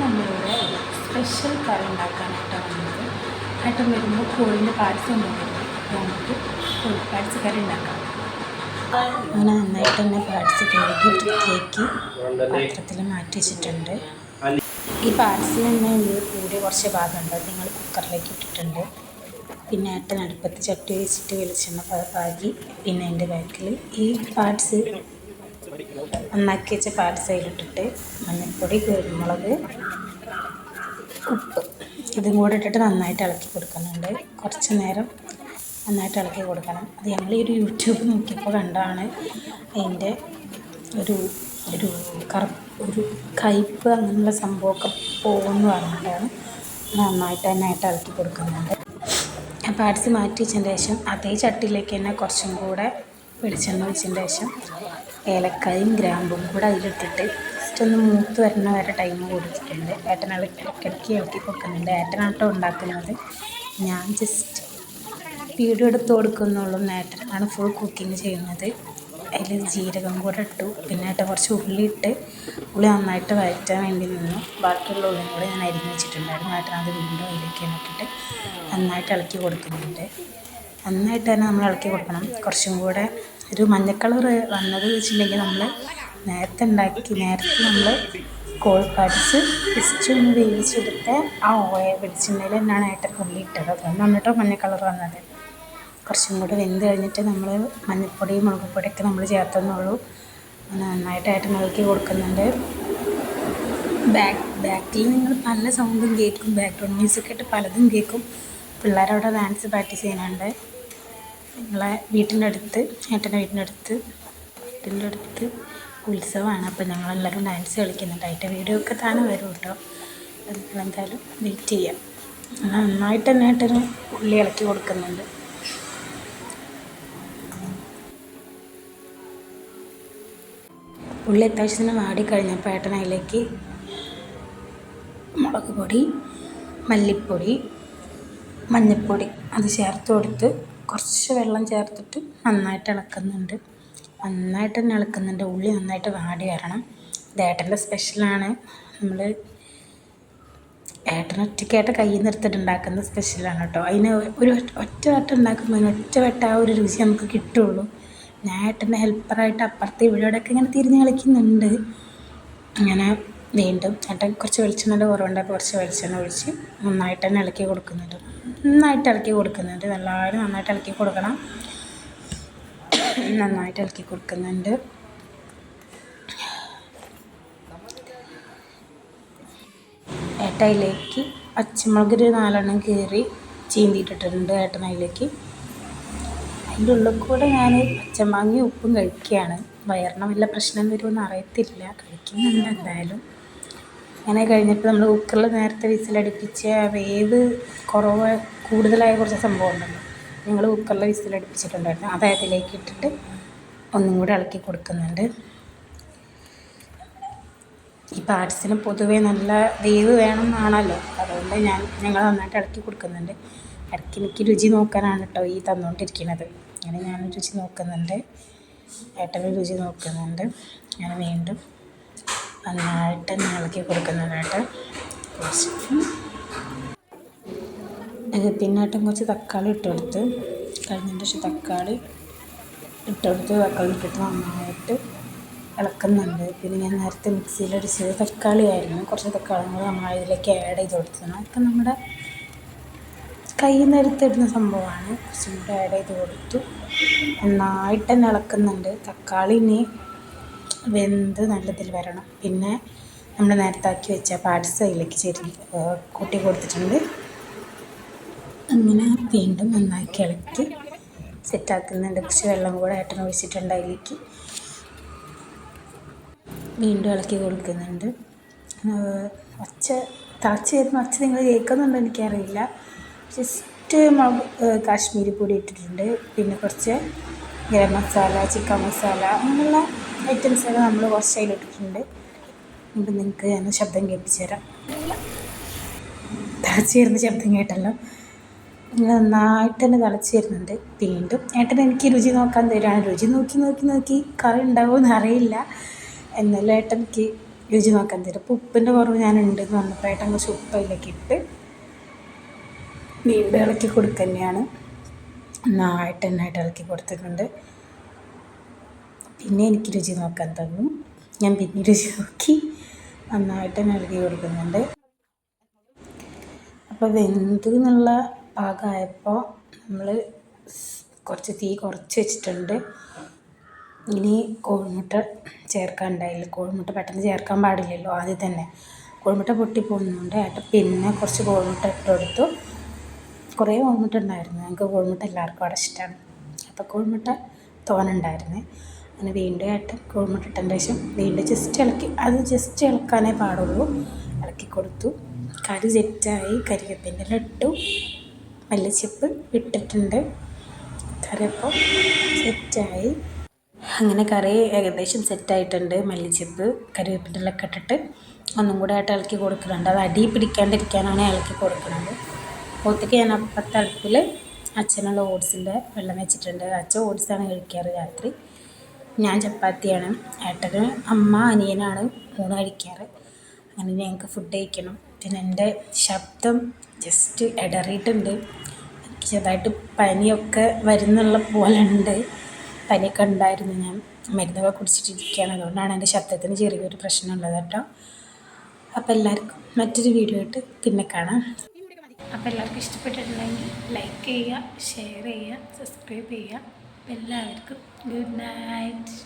നമ്മളിവിടെ സ്പെഷ്യൽ കറി ഉണ്ടാക്കാനായിട്ടാണ് വന്നത്. ഏട്ടൻ വരുമ്പോൾ കോഴിന്റെ പാഴ്സ് കൊണ്ടുവരുന്നത് നമുക്ക് കോഴി പാഴ്സ് കറി ഉണ്ടാക്കാം. അങ്ങനെ നന്നായിട്ട് തന്നെ പാഴ്സ് കഴുകി വൃത്തിയാക്കി പാത്രത്തിൽ മാറ്റി വെച്ചിട്ടുണ്ട്. ഈ തന്നെ ഇത് കൂടിയ കുറച്ച് ഭാഗമുണ്ട്. നിങ്ങൾ കുക്കറിലേക്ക് ഇട്ടിട്ടുണ്ട്. പിന്നെ ഏട്ടൻ അടുപ്പത്ത് ചട്ടി വെച്ചിട്ട് വെളിച്ചെണ്ണ പാകി. പിന്നെ എന്റെ ബാക്കിൽ ഈ പാർട്സ് നന്നാക്കി വെച്ച പാർട്സ് സൈഡിട്ടിട്ട് മഞ്ഞൾപ്പൊടി കുരുമുളക് ഉപ്പ് ഇതും കൂടെ ഇട്ടിട്ട് നന്നായിട്ട് ഇളക്കി കൊടുക്കുന്നുണ്ട്. കുറച്ച് നേരം നന്നായിട്ട് ഇളക്കി കൊടുക്കണം. അത് ഞങ്ങൾ ഈ ഒരു യൂട്യൂബ് നോക്കിയപ്പോൾ കണ്ടാണ് അതിന്റെ ഒരു ഒരു കറ ഒരു കയ്പ്പ് അങ്ങനെയുള്ള സംഭവമൊക്കെ പോകുമെന്ന് പറഞ്ഞിട്ടാണ് നന്നായിട്ട് നന്നായിട്ട് ഇളക്കി കൊടുക്കുന്നുണ്ട്. ആ പാർട്സ് മാറ്റി വെച്ചതിന് ശേഷം അതേ ചട്ടിയിലേക്ക് തന്നെ കുറച്ചും കൂടെ വെളിച്ചെണ്ണ ഒഴിച്ചതിന് ശേഷം ഏലക്കായും ഗ്രാമ്പും കൂടെ അതിലിട്ടിട്ട് ജസ്റ്റ് ഒന്ന് മൂത്ത് വരുന്ന വരെ ടൈം കൊടുത്തിട്ടുണ്ട്. ഏട്ടനാട് ഇടയ്ക്കിടയ്ക്ക് ഇളക്കി കൊടുക്കുന്നുണ്ട്. ഏട്ടനാട്ടോ ഉണ്ടാക്കുന്നത്. ഞാൻ ജസ്റ്റ് വീഡിയോ എടുത്ത് കൊടുക്കുന്നുള്ളൂ. ഏട്ടനാണ് ഫുൾ കുക്കിംഗ് ചെയ്യുന്നത്. അതിൽ ജീരകം കൂടെ ഇട്ടു. പിന്നെ ഏട്ടൻ കുറച്ച് ഉള്ളി ഇട്ട് ഉള്ളി നന്നായിട്ട് വഴറ്റാൻ വേണ്ടി നിന്നു. ബാക്കിയുള്ള ഉള്ളിയും കൂടെ ഞാൻ അരിഞ്ഞ് വെച്ചിട്ടുണ്ടായിരുന്നു. ഏട്ടൻ അത് വീണ്ടും അതിലേക്ക് ഇട്ടിട്ട് നന്നായിട്ട് ഇളക്കി കൊടുക്കുന്നുണ്ട്. നന്നായിട്ട് തന്നെ നമ്മൾ ഇളക്കി കൊടുക്കണം. കുറച്ചും കൂടെ ഒരു മഞ്ഞ കളർ വന്നത് വെച്ചിട്ടുണ്ടെങ്കിൽ നമ്മൾ നേരത്തെ ഉണ്ടാക്കി നേരത്തെ നമ്മൾ കോഴിപ്പടിച്ച് ജസ്റ്റ് ഒന്ന് വേവിച്ചെടുത്ത് ആ ഓയ വെളിച്ചെണ്ണയിൽ തന്നെയാണ് ഏട്ടൻ ഉള്ളി ഇട്ടത് അതുകൊണ്ടാണ് കേട്ടോ മഞ്ഞ കളർ വന്നത്. കുറച്ചും കൂടെ വെന്ത് കഴിഞ്ഞിട്ട് നമ്മൾ മഞ്ഞൾപ്പൊടി മുളക് പൊടിയൊക്കെ നമ്മൾ ചേർത്തെന്നുള്ളൂ നന്നായിട്ട് ഏട്ടൻ ഇളക്കി കൊടുക്കുന്നുണ്ട്. ബാക്ക് ബാക്കിൽ നിങ്ങൾ പല സൗണ്ടും കേൾക്കും. ബാക്ക്ഗ്രൗണ്ട് മ്യൂസിക് ആയിട്ട് പലതും കേൾക്കും. പിള്ളേരവിടെ ഡാൻസ് പ്രാക്ടീസ് ചെയ്യുന്നുണ്ട്. നിങ്ങളെ വീട്ടിന്റെ അടുത്ത് ഏട്ടന്റെ വീട്ടിനടുത്ത് വീട്ടിന്റെ അടുത്ത് ഉത്സവമാണ്. അപ്പോൾ ഞങ്ങളെല്ലാവരും ഡാൻസ് കളിക്കുന്നുണ്ട് അതിന്റെ വീഡിയോ ഒക്കെ താനും വരും കേട്ടോ. എന്തായാലും വെയിറ്റ് ചെയ്യാം. നന്നായിട്ട് തന്നെ ഏട്ടന് ഉള്ളി ഇളക്കി കൊടുക്കുന്നുണ്ട്. ഉള്ളി അത്യാവശ്യത്തിന് വാടിക്കഴിഞ്ഞപ്പോൾ ഏട്ടൻ അതിലേക്ക് മുളക് പൊടി മല്ലിപ്പൊടി മഞ്ഞൾപ്പൊടി അത് ചേർത്ത് കൊടുത്ത് കുറച്ച് വെള്ളം ചേർത്തിട്ട് നന്നായിട്ട് ഇളക്കുന്നുണ്ട്. നന്നായിട്ട് തന്നെ ഇളക്കുന്നുണ്ട്. ഉള്ളി നന്നായിട്ട് വാടി വരണം. ഇത് ഏട്ടന്റെ സ്പെഷ്യലാണ്. നമ്മൾ ഏട്ടൻ ഒറ്റയ്ക്കായിട്ട് കയ്യിൽ നിന്ന് ഉണ്ടാക്കുന്ന സ്പെഷ്യലാണ് കേട്ടോ. അതിന് ഒരു ഒറ്റ വട്ടം ഉണ്ടാക്കുമ്പോൾ അതിന് ഒറ്റ വട്ടം ആ ഒരു രുചി നമുക്ക് കിട്ടുള്ളൂ. ഞാൻ ഏട്ടന്റെ ഹെൽപ്പറായിട്ട് അപ്പുറത്തെ ഇവിടെയൊക്കെ ഇങ്ങനെ തിരിഞ്ഞ് കളിക്കുന്നുണ്ട്. അങ്ങനെ വീണ്ടും ഏട്ടൻ കുറച്ച് വെളിച്ചെണ്ണ കുറവുണ്ടപ്പോൾ കുറച്ച് വെളിച്ചെണ്ണ ഒഴിച്ച് നന്നായിട്ട് തന്നെ ഇളക്കി കൊടുക്കുന്നുണ്ട്. നന്നായിട്ട് ഇളക്കി കൊടുക്കുന്നുണ്ട്. എല്ലാവരും നന്നായിട്ട് ഇളക്കി കൊടുക്കണം. നന്നായിട്ട് ഇളക്കി കൊടുക്കുന്നുണ്ട്. ഏട്ടയിലേക്ക് പച്ചമുളക് ഒരു നാലെണ്ണം കീറി ചീന്തിയിട്ടിട്ടുണ്ട് ഏട്ടനയിലേക്ക്. അതിന്റെ ഉള്ളിൽ കൂടെ ഞാൻ പച്ചമാങ്ങയും ഉപ്പും കഴിക്കുകയാണ്. വയറിന് വല്ല പ്രശ്നം വരുമെന്ന് അറിയത്തില്ല. കഴിക്കുന്നുണ്ട് എന്തായാലും. അങ്ങനെ കഴിഞ്ഞിട്ട് നമ്മൾ കുക്കറിൽ നേരത്തെ വിസിലടുപ്പിച്ച വേവ് കുറവ് കൂടുതലായ കുറച്ച് സംഭവം ഉണ്ടല്ലോ ഞങ്ങൾ കുക്കറിൽ വിസിലടുപ്പിച്ചിട്ടുണ്ടായിരുന്നു. അത് അതിലേക്ക് ഇട്ടിട്ട് ഒന്നും കൂടി ഇളക്കി കൊടുക്കുന്നുണ്ട്. ഈ പാർട്സിന് പൊതുവേ നല്ല വേവ് വേണം എന്നാണല്ലോ അതുകൊണ്ട് ഞാൻ ഞങ്ങൾ നന്നായിട്ട് ഇളക്കി കൊടുക്കുന്നുണ്ട്. ഇടയ്ക്ക് എനിക്ക് രുചി നോക്കാനാണ് കേട്ടോ ഈ തന്നുകൊണ്ടിരിക്കുന്നത് അങ്ങനെ ഞാൻ രുചി നോക്കുന്നുണ്ട്. ഏട്ടനും രുചി നോക്കുന്നുണ്ട്. ഞാൻ വീണ്ടും നന്നായിട്ട് ഇളക്കി കൊടുക്കുന്നുണ്ട് പിന്നായിട്ടും കുറച്ച് തക്കാളി ഇട്ട് കൊടുത്ത് ശേഷം തക്കാളി ഇട്ട് കൊടുത്ത് തക്കാളി ഇട്ടിട്ട് നന്നായിട്ട് ഇളക്കുന്നുണ്ട്. പിന്നെ ഞാൻ നേരത്തെ തക്കാളിയായിരുന്നു തക്കാളി ആയിരുന്നു. കുറച്ച് തക്കാളി കൂടെ നമ്മൾ അതിലേക്ക് ആഡ് ചെയ്ത് കൊടുത്തതാണ്. അതൊക്കെ നമ്മുടെ കയ്യിൽ നിന്ന് സംഭവമാണ്. കുറച്ചും കൂടെ ആഡ് ചെയ്ത് കൊടുത്തു. നന്നായിട്ട് തന്നെ ഇളക്കുന്നുണ്ട്. തക്കാളി ഇനി വെന്ത് നല്ലതിൽ വരണം. പിന്നെ നമ്മൾ നേരത്തെ ആക്കി വെച്ച പാഡ്സ് അതിലേക്ക് ചെരി കൂട്ടി കൊടുത്തിട്ടുണ്ട്. അങ്ങനെ വീണ്ടും നന്നാക്കി ഇളക്കി സെറ്റാക്കുന്നുണ്ട് കുറച്ച് വെള്ളം കൂടെ ഏട്ടൻ ഒഴിച്ചിട്ടുണ്ട് അതിലേക്ക്. വീണ്ടും ഇളക്കി കൊടുക്കുന്നുണ്ട്. ഒച്ച തിളച്ച് വരുന്ന ഒച്ച നിങ്ങൾ കേൾക്കുന്നുണ്ടോ എനിക്കറിയില്ല. ജസ്റ്റ് കാശ്മീരി പൊടി ഇട്ടിട്ടുണ്ട്. പിന്നെ കുറച്ച് ഗരം മസാല ചിക്കൻ മസാല അങ്ങനെയുള്ള ഐറ്റംസൊക്കെ നമ്മൾ കുറച്ച് അതിലിട്ടിട്ടുണ്ട് ഇപ്പം നിങ്ങൾക്ക് ഞാൻ ശബ്ദം കേൾപ്പിച്ച് തരാം. തിളച്ച് വരുന്ന ശബ്ദം കേട്ടല്ലോ. നന്നായിട്ട് തന്നെ തിളച്ച് വരുന്നുണ്ട് വീണ്ടും. ഏട്ടൻ എനിക്ക് രുചി നോക്കാൻ തരാണ് രുചി നോക്കി നോക്കി നോക്കി കറി ഉണ്ടാവുമെന്ന് അറിയില്ല. എന്നാലും ഏട്ടൻ എനിക്ക് രുചി നോക്കാൻ തരും. അപ്പോൾ ഉപ്പിന്റെ കുറവ് ഞാൻ പറഞ്ഞപ്പോൾ ഏട്ടൻ കുറച്ച് ഉപ്പയിലേക്ക് ഇട്ട് വീണ്ടും ഇളക്കി കൊടുക്കുക തന്നെയാണ്. നന്നായിട്ട് തന്നെ ഇളക്കി കൊടുത്തിട്ടുണ്ട്. പിന്നെ എനിക്ക് രുചി നോക്കാൻ തന്നു. ഞാൻ പിന്നെ രുചി നോക്കി നന്നായിട്ട് നൽകി കൊടുക്കുന്നുണ്ട്. അപ്പോൾ വെന്ത് എന്നുള്ള പാകമായപ്പോൾ നമ്മൾ കുറച്ച് തീ കുറച്ച് വെച്ചിട്ടുണ്ട്. ഇനി കോഴിമുട്ട ചേർക്കാനുണ്ടായില്ല കോഴിമുട്ട പെട്ടെന്ന് ചേർക്കാൻ പാടില്ലല്ലോ ആദ്യം തന്നെ. കോഴിമുട്ട പൊട്ടിപ്പോകുന്നുണ്ട് ഏട്ടൻ പിന്നെ കുറച്ച് കോഴിമുട്ട ഇട്ട് കൊടുത്തു. കുറേ കോഴിമുട്ട ഉണ്ടായിരുന്നു. ഞങ്ങൾക്ക് കോഴിമുട്ട എല്ലാവർക്കും അവിടെ ഇഷ്ടമാണ് അപ്പോൾ കോഴിമുട്ട തോനുണ്ടായിരുന്നു അങ്ങനെ വീണ്ടും കോഴിമുട്ട ഇട്ടതിന് ശേഷം വീണ്ടും ജസ്റ്റ് ഇളക്കി അത് ജസ്റ്റ് ഇളക്കാനേ പാടുള്ളൂ. ഇളക്കി കൊടുത്തു. കറി സെറ്റായി കരിവേപ്പിന്റെ ഇട്ടു. മല്ലിച്ചപ്പ് ഇട്ടിട്ടുണ്ട്. കറി അപ്പോൾ സെറ്റായി അങ്ങനെ കറി ഏകദേശം സെറ്റായിട്ടുണ്ട് മല്ലിച്ചപ്പ് കരിവേപ്പിന്റെ ഒക്കെ ഇട്ടിട്ട് ഒന്നും കൂടെ ആയിട്ട് ഇളക്കി കൊടുക്കുന്നുണ്ട്. അത് അടി പിടിക്കാണ്ടിരിക്കാനാണ് ഇളക്കി കൊടുക്കുന്നത്. പോത്തേക്ക് ഞാൻ അപ്പുറത്തെ അടുപ്പിൽ അച്ഛനുള്ള ഓട്സിന്റെ വെള്ളം വെച്ചിട്ടുണ്ട്. അച്ഛൻ ഓട്സാണ് കഴിക്കാറ് രാത്രി. ഞാൻ ചപ്പാത്തിയാണ്. ഏട്ടന് അമ്മ അനിയനാണ് ഊണ് കഴിക്കാറ്. അങ്ങനെ ഞങ്ങൾക്ക് ഫുഡ് കഴിക്കണം. പിന്നെ എന്റെ ശബ്ദം ജസ്റ്റ് ഇടറിയിട്ടുണ്ട് എനിക്ക് ചെറുതായിട്ട് പനിയൊക്കെ വരുന്നുള്ള പോലെ ഉണ്ട് പനിയൊക്കെ ഉണ്ടായിരുന്നു ഞാൻ. മരുന്നൊക്കെ കുടിച്ചിട്ടിരിക്കുകയാണ്. അതുകൊണ്ടാണ് എന്റെ ശബ്ദത്തിന് ചെറിയൊരു പ്രശ്നമുള്ളത് കേട്ടോ. അപ്പോൾ എല്ലാവർക്കും മറ്റൊരു വീഡിയോ ആയിട്ട് പിന്നെ കാണാം. അപ്പോൾ എല്ലാവർക്കും ഇഷ്ടപ്പെട്ടിട്ടുണ്ടെങ്കിൽ ലൈക്ക് ചെയ്യുക ഷെയർ ചെയ്യുക സബ്സ്ക്രൈബ് ചെയ്യുക. എല്ലാവർക്കും Good night.